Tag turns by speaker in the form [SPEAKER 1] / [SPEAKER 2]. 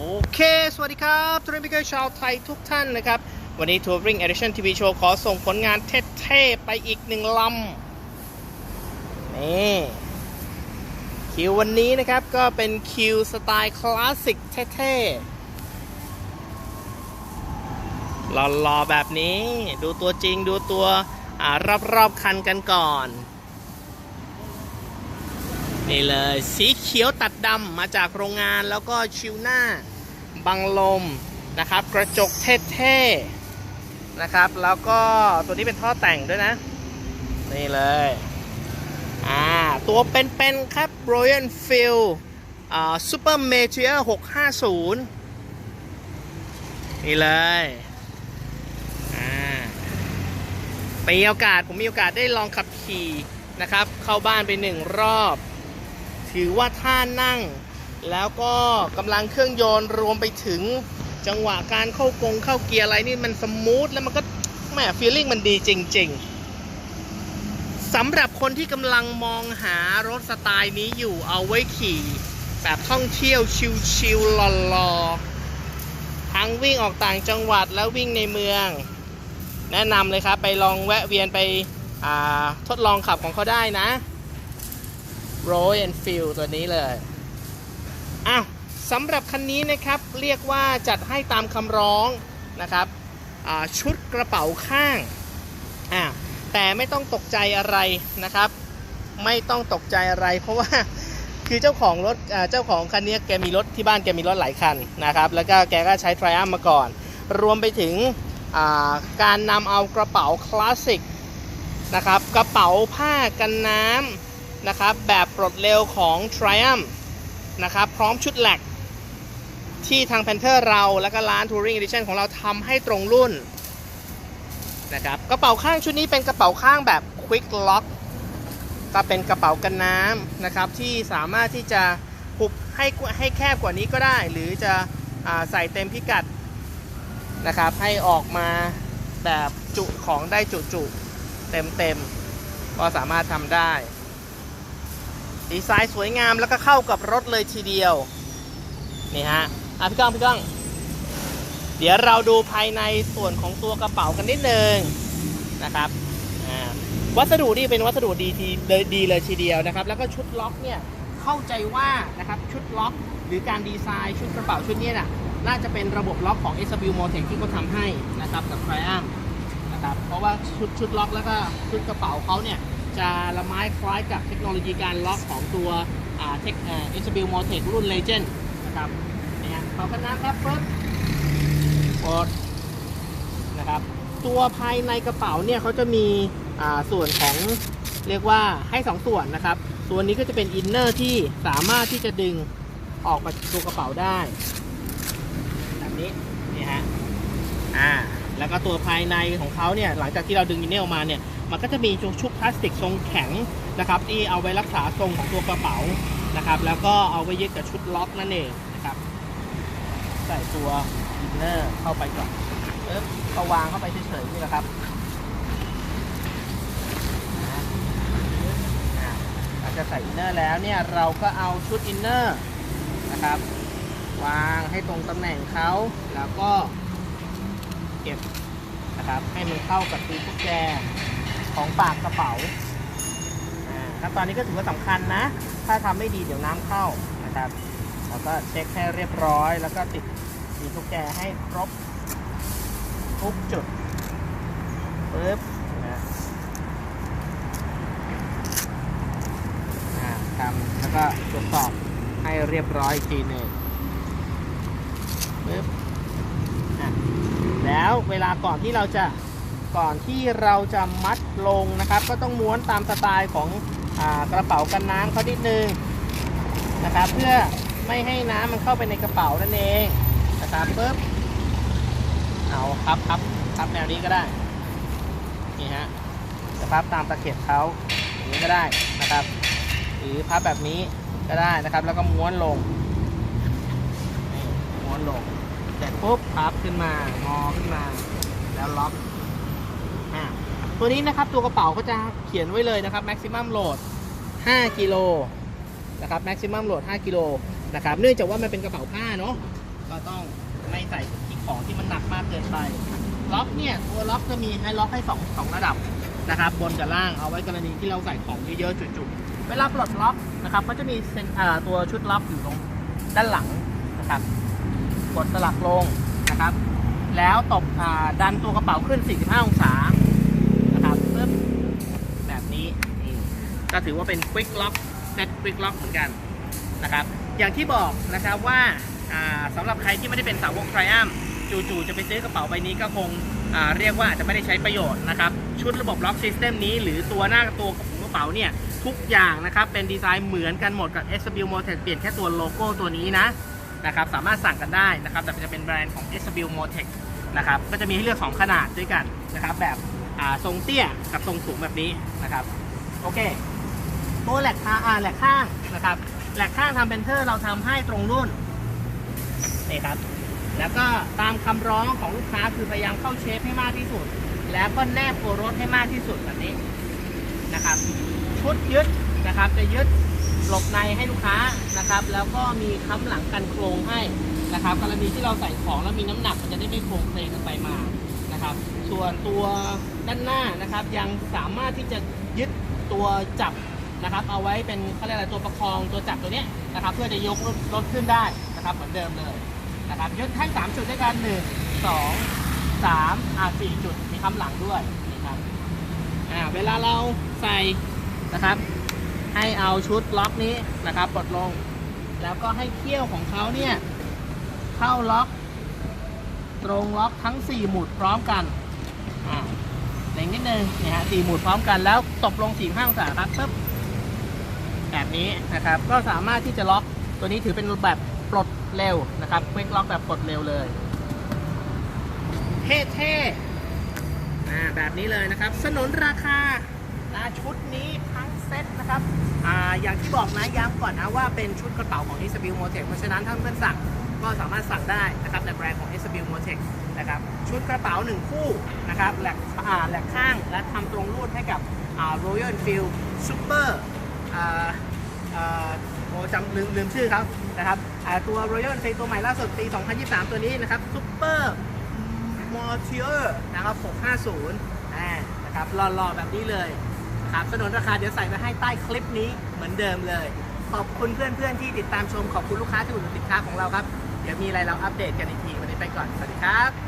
[SPEAKER 1] โอเค สวัสดีครับทัวริงพิเกอร์ชาวไทยทุกท่านนะครับ วันนี้ Touring Edition TV Show ขอส่งผลงานเท่ๆ ไปอีกหนึ่งลำ นี่ คิววันนี้นะครับก็เป็นคิวสไตล์คลาสสิกเท่ๆหล่อๆ แบบนี้ ดูตัวจริงดูตัวรอบๆ คันกันก่อน นี่เลยสีเขียวตัดดำมาจากโรงงานแล้วก็ชิวหน้าบังลมนะครับ กระจกเท่ๆนะครับ แล้วก็ตัวนี้เป็นท่อแต่งด้วยนะ นี่เลยอ่าตัวเป็นๆครับ Royal Field อ่า Super Meteor 650 นี่เลยอ่ามีโอกาสผมมีโอกาสได้ลองขับขี่นะครับ เข้าบ้านไปหนึ่งรอบ ถือว่าท่านั่ง แล้วก็กำลังเครื่องยนต์รวมไปถึงจังหวะการเข้ากงเข้าเกียร์อะไรนี่มันสมูทแล้วมันก็แหมฟีลลิ่งมันดีจริง ๆสำหรับคนที่กำลังมองหารถสไตล์นี้อยู่เอาไว้ขี่แบบท่องเที่ยวชิลๆหล่อๆทั้งวิ่งออกต่างจังหวัดแล้ววิ่งในเมือง แนะนำเลยครับ ไปลองแวะเวียนไปทดลองขับของเขาได้นะ Royal Field ตัวนี้เลยอ้าวสำหรับคันนี้นะครับเรียกว่าจัดให้ตามคำร้องนะครับชุดกระเป๋าข้างอ่าแต่ไม่ต้องตกใจอะไรนะครับ ไม่ต้องตกใจอะไร เพราะว่าคือเจ้าของรถเจ้าของคันนี้แกมีรถที่บ้านแกมีรถหลายคันนะครับแล้วก็แกก็ใช้ Triumph มาก่อน รวมไปถึงาการนำเอากระเป๋าคลาสสิกนะครับกระเป๋าผ้ากันน้ำ นะครับแบบปลดเร็วของ Triumph นะครับพร้อมชุดแหลกที่ทาง Panther เราและก็ร้าน Touring Edition ของเราทำให้ตรงรุ่นนะครับกระเป๋าข้างชุดนี้เป็นกระเป๋าข้างแบบ Quick Lock ก็เป็นกระเป๋ากันน้ำนะครับที่สามารถที่จะหุบให้ให้แคบกว่านี้ก็ได้ หรือจะอใส่เต็มพิกัดนะครับให้ออกมาแบบจุของได้จุจุเต็มเต็มๆก็สามารถทำได้ ดีไซน์สวยงามแล้วก็เข้ากับรถเลยทีเดียว นี่ฮะ อะพี่ก้องพี่ก้อง เดี๋ยวเราดูภายในส่วนของตัวกระเป๋ากันนิดนึงนะครับ อ่า วัสดุนี่เป็นวัสดุดีทีเลยดีเลยทีเดียวนะครับ แล้วก็ชุดล็อกเนี่ย เข้าใจว่านะครับชุดล็อกหรือการดีไซน์ชุดกระเป๋าชุดนี้น่ะ น่าจะเป็นระบบล็อกของ SW Motec ที่เขาทำให้นะครับกับ Triumph นะครับ เพราะว่าชุดชุดล็อกแล้วก็ชุดกระเป๋าเขาเนี่ย จะละไม้คล้ายกับเทคโนโลยีการล็อกของตัวอ่าเทคอ่า SW Motec รุ่น Legend นะครับนี่ฮะขอบกันนะครับปึ๊บกดนะครับตัวภายในกระเป๋าเนี่ยเขาจะมีส่วนของเรียกว่าให้ 2 ส่วนนะครับ ส่วนนี้ก็จะเป็นอินเนอร์ที่สามารถที่จะดึงออกมาจากตัวกระเป๋าได้แบบนี้นี่ฮะอ่าแล้วก็ตัวภายในของเขาเนี่ยหลังจากที่เราดึงอินเนอร์ออกมาเนี่ย มันก็จะมีชุบพลาสติกทรงแข็งนะครับที่เอาไว้รักษาทรงของตัวกระเป๋านะครับ แล้วก็เอาไว้ยึดกับชุดล็อกนั่นเองนะครับ ใส่ตัวอินเนอร์เข้าไปก่อนปึ๊บก็วางเข้าไปเฉยๆนี่แหละครับอาหลังจากใส่อินเนอร์แล้วเนี่ยเราก็เอาชุดอินเนอร์นะครับวางให้ตรงตำแหน่งเขาแล้วก็เก็บนะครับให้มันเข้ากับตีกุญแจ ของปากกระเป๋าอ่าขั้นตอนนี้ก็ถือว่าสำคัญนะ ถ้าทำไม่ดีเดี๋ยวน้ำเข้านะครับแล้วก็เช็คให้เรียบร้อย แล้วก็ติดตีกุญแจให้ครบทุกจุดปึ๊บนะทำแล้วก็ตรวจสอบให้เรียบร้อยอีกทีหนึ่งปึ๊บแล้วเวลาก่อนที่เราจะ ก่อนที่เราจะมัดลงนะครับ ก็ต้องม้วนตามสไตล์ของอกระเป๋ากันน้ำเขานิดนึงนะครับ เพื่อไม่ให้น้ำมันเข้าไปในกระเป๋านั่นเองนะครับปึ๊บเอาพับพับพับแนวนี้ก็ได้นี่ฮะจะพับตามตะเข็บเขาอย่างนี้ก็ได้นะครับ หรือพับแบบนี้ก็ได้นะครับ แล้วก็ม้วนลงม้วนลงเสร็จปุ๊บพับขึ้นมางอขึ้นมา แล้วล็อก อ่าตัวนี้นะครับตัวกระเป๋าก็จะเขียนไว้เลยนะครับ maximum load 5กิโลนะครับ maximum load 5กิโลนะครับเนื่องจากว่ามันเป็นกระเป๋าผ้าเนาะก็ต้องไม่ใส่ที่ของที่มันหนักมากเกินไปล็อกเนี่ยตัวล็อกจะมีให้ล็อกให้สองระดับนะครับ บนกับล่างเอาไว้กรณีที่เราใส่ของเยอะๆจุกๆเวลาปลดล็อกนะครับก็จะมีเซนตัวชุดล็อกอยู่ตรงด้านหลังนะครับกดสลักลงนะครับ แล้วตบดันตัวกระเป๋าขึ้น 45 องศานะครับปึ๊บแบบนี้นี่็ถือว่าเป็น Quick Lock เซ็ต Quick Lock เหมือนกันนะครับอย่างที่บอกนะครับว่าสำหรับใครที่ไม่ได้เป็นสาวก Triumph จู่ๆจะไปซื้อกระเป๋าใบนี้ก็คงเรียกว่าอาจจะไม่ได้ใช้ประโยชน์นะครับชุดระบบล็อกซิสเต็มนี้ หรือตัวหน้าตัวกระเป๋าเนี่ยทุกอย่างนะครับเป็นดีไซน์เหมือนกันหมดกับ SW Motec เปลี่ยนแค่ตัวโลโก้ตัวนี้นะนะครับสามารถสั่งกันได้นะครับแต่จะเป็นแบรนด์ของ SW Motec นะครับก็จะมีให้เลือก 2 ขนาดด้วยกันนะครับแบบทรงเตี้ยกับทรงสูงแบบนี้นะครับโอเค ตัวแหลกขาอ่าแหลกข้างนะครับแหลกข้างทำเป็นเทอร์เราทำให้ตรงรุ่นนี่ครับ แล้วก็ตามคำร้องของลูกค้าคือพยายามเข้าเชฟให้มากที่สุด แล้วก็แนบตัวรถให้มากที่สุดแบบนี้นะครับ ชุดยึดนะครับจะยึดหลบในให้ลูกค้านะครับ แล้วก็มีค้ำหลังกันโครงให้นะครับ กรณีที่เราใส่ของแล้วมีน้ำหนักมันจะได้ไม่โครงเพลงกันไปมานะครับ ส่วนตัวด้านหน้านะครับยังสามารถที่จะยึดตัวจับ นะครับ เอาไว้เป็นเขาเรียกอะไรตัวประคองตัวจับตัวเนี้ยนะครับ เพื่อจะยกรถขึ้นได้นะครับ เหมือนเดิมเลยนะครับยึดให้สามจุดด้วยกันหนึ่งสองสามอ่าสี่จุดมีค้ำหลังด้วยนะครับอ่าเวลาเราใส่นะครับ ให้เอาชุดล็อกนี้นะครับปลดลง แล้วก็ให้เขี้ยวของเขาเนี่ยเข้าล็อก ตรงล็อกทั้ง 4 หมุดพร้อมกันอ่าเล็งนิดนึงเนี่ยฮะสี่หมุดพร้อมกันแล้วตบลง4 5องศาครับปึ๊บ แบบนี้นะครับ ก็สามารถที่จะล็อกตัวนี้ถือเป็นแบบปลดเร็วนะครับควิกล็อกแบบปลดเร็วเลย เท่ๆแบบนี้เลยนะครับ สนนราคานะชุดนี้ทั้งเซ็ตนะครับออย่างที่บอกนะย้ำก่อนนะว่าเป็นชุดกระเป๋าของ s b m o t e c เพราะฉะนั้นถ้าเพื่อนสั่งก็สามารถสั่งได้นะครับในแบรนด์ของ s b m o t e c นะครับชุดกระเป๋าหนึ่งคู่นะครับแหลกอ่าแหลกข้างและทำตรงรูดให้กับ Royal Enfield Super อ่าอ่า โอ้จำลืมลืมชื่อเขานะครับอ่าตัว Royal Enfield ตัวใหม่ล่าสุดปี 2023 ตัวนี้นะครับ Super มอเทียร์นะครับ 650นะครับหล่อๆ แบบนี้เลยนะครับสนนราคาเดี๋ยวใส่ไว้ให้ใต้คลิปนี้เหมือนเดิมเลย ขอบคุณเพื่อนๆที่ติดตามชมขอบคุณลูกค้าที่อุดหนุนสินค้าของเราครับ เดี๋ยวมีอะไรเราอัปเดตกันอีกที วันนี้ไปก่อน สวัสดีครับ